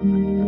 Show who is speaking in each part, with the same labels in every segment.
Speaker 1: Thank you.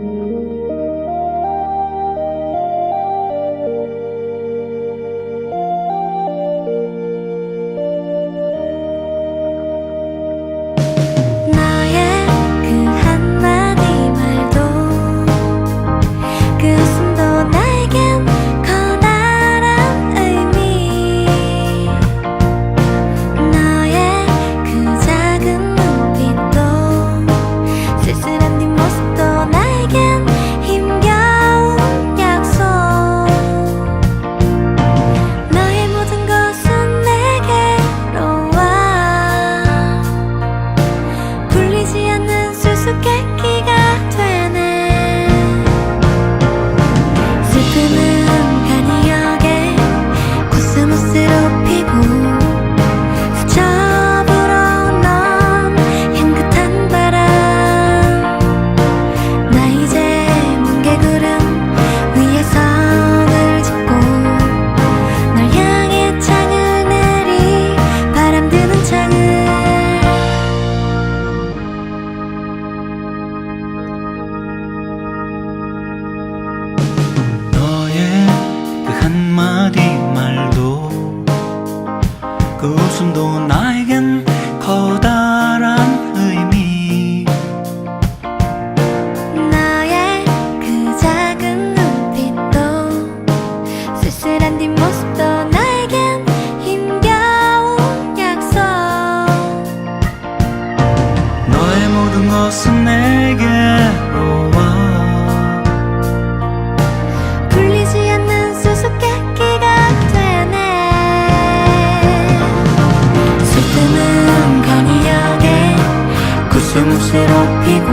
Speaker 1: 숨 실어 피고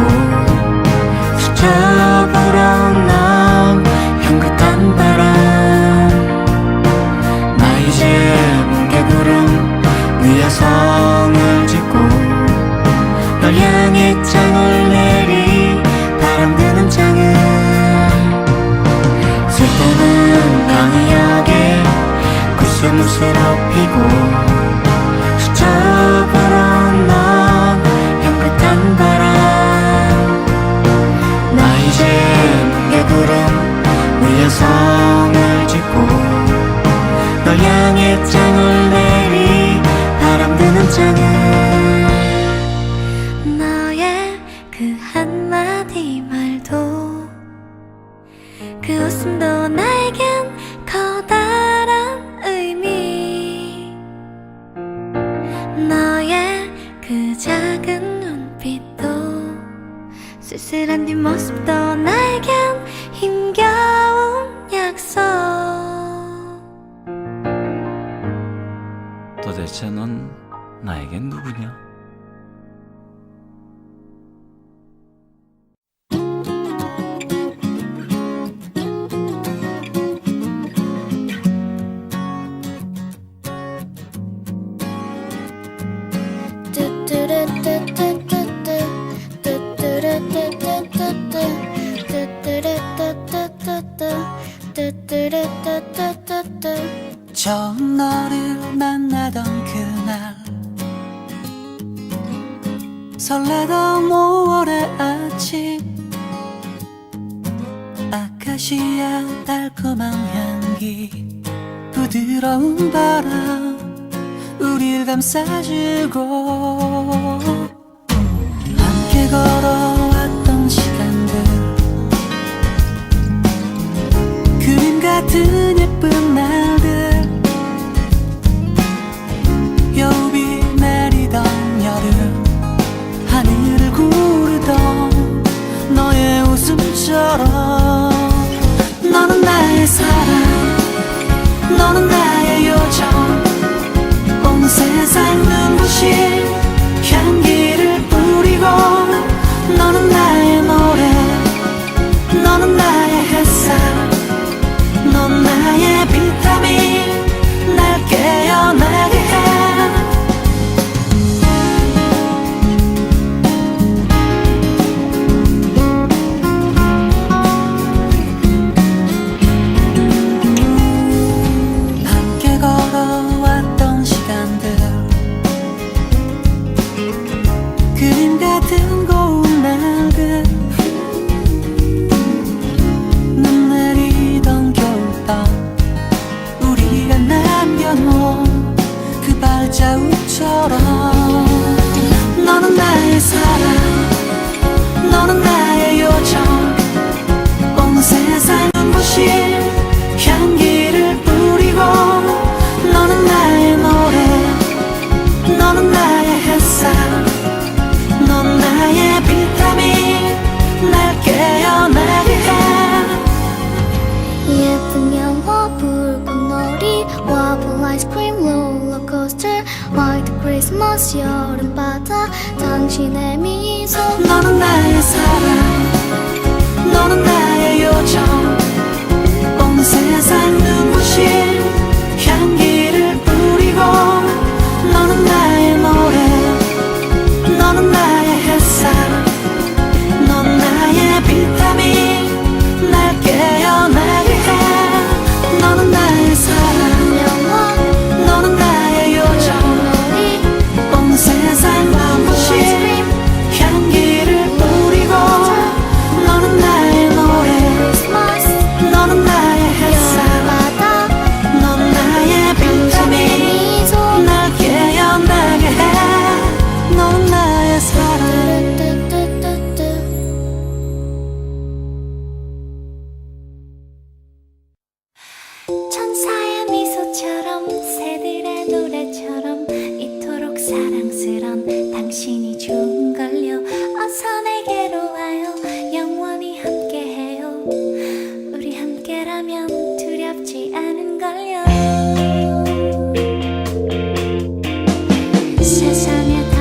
Speaker 1: 스쳐 네 모습도 나에겐 힘겨운 약속
Speaker 2: 도대체 넌 나에겐 누구냐? 처음 너를 만나던 그날. 설레던 5월의 아침. 아카시아 달콤한 향기. 부드러운 바람 우릴 감싸주고. 함께 걸어왔던 시간들. 그림 같은 心。out
Speaker 3: cross 여름바다 당신의 미소.
Speaker 2: 너는 나의 사랑 세상에